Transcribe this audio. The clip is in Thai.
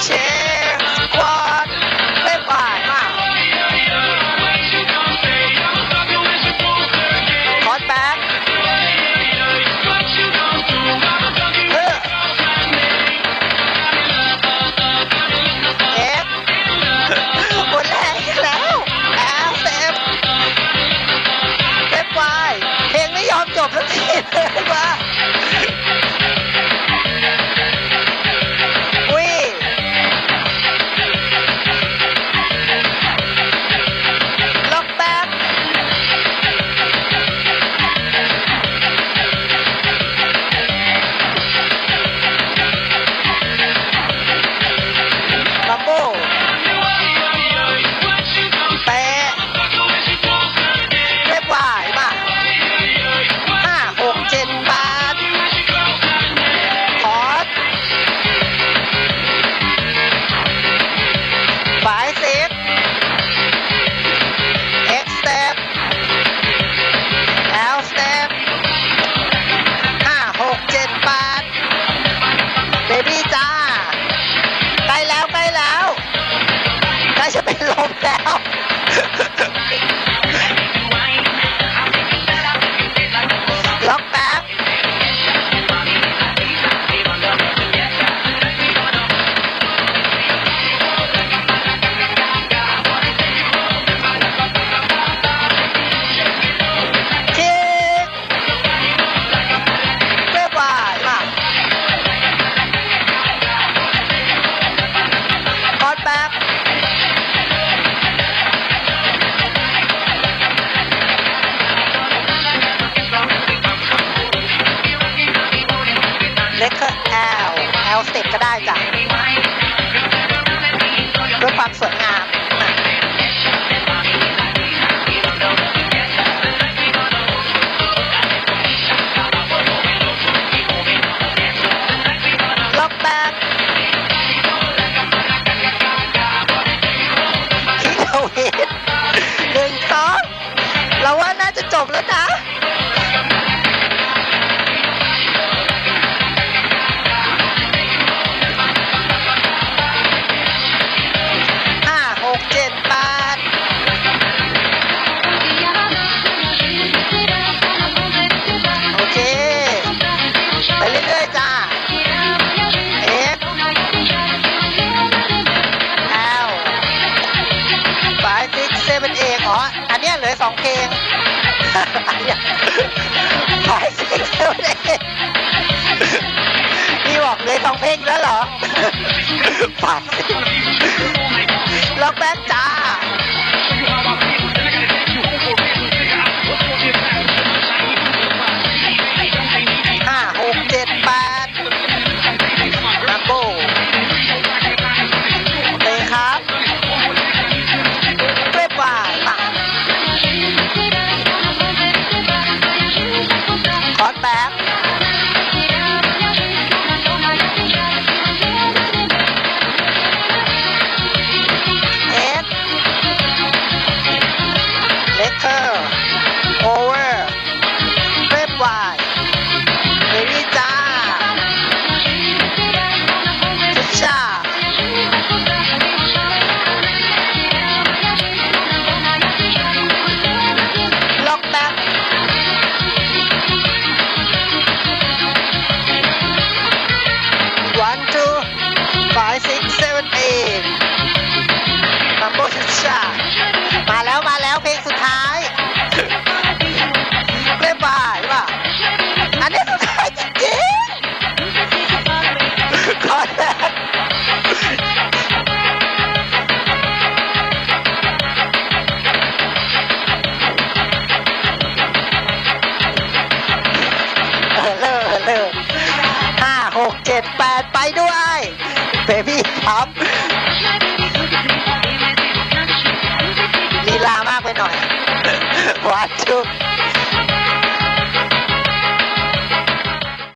切 Bowl. เอาสเต็ปก็ได้จ้ะเพื่อความสวยงาม อ๋อ อันเนี้ยเหลือสองเพลงอันเนี้ยงแล้วเนี่ยนี่บอกเหลือสองเพลงแล้วเหรอฝากสิล็อกแบ็กจ้า เบบี้ครับลีลามากไปหน่อยวันจุ